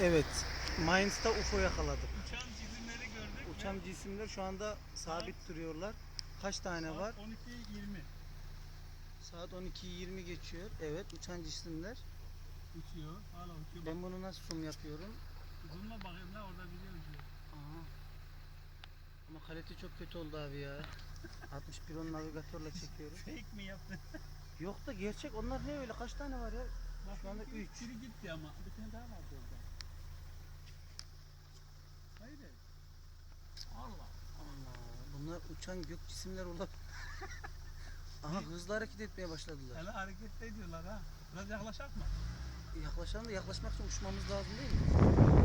Evet. Mainz'da UFO yakaladık. Uçan cisimleri gördük. Uçan cisimler şu anda sabit duruyorlar. Kaç tane var? 12-20. Saat 12.20 geçiyor. Evet uçan cisimler. Uçuyor. Hala uçuyor. Ben bunu nasıl zoom yapıyorum? Zoomla bakayım la orada video uçuyor. Aha. Ama kalite çok kötü oldu abi ya. 61 on navigatörle çekiyorum. Fake mi yaptın? Yok da gerçek onlar ne öyle kaç tane var ya? Bak, Şu anda iki- üç. Biri gitti ama. Bir tane daha vardı orada. Uçan gök cisimler olabilir. Aha hızlı hareket etmeye başladılar. Hele hareket ediyorlar ha. Biraz yaklaşak mı? Yaklaşalım da yaklaşmak için uçmamız lazım değil mi?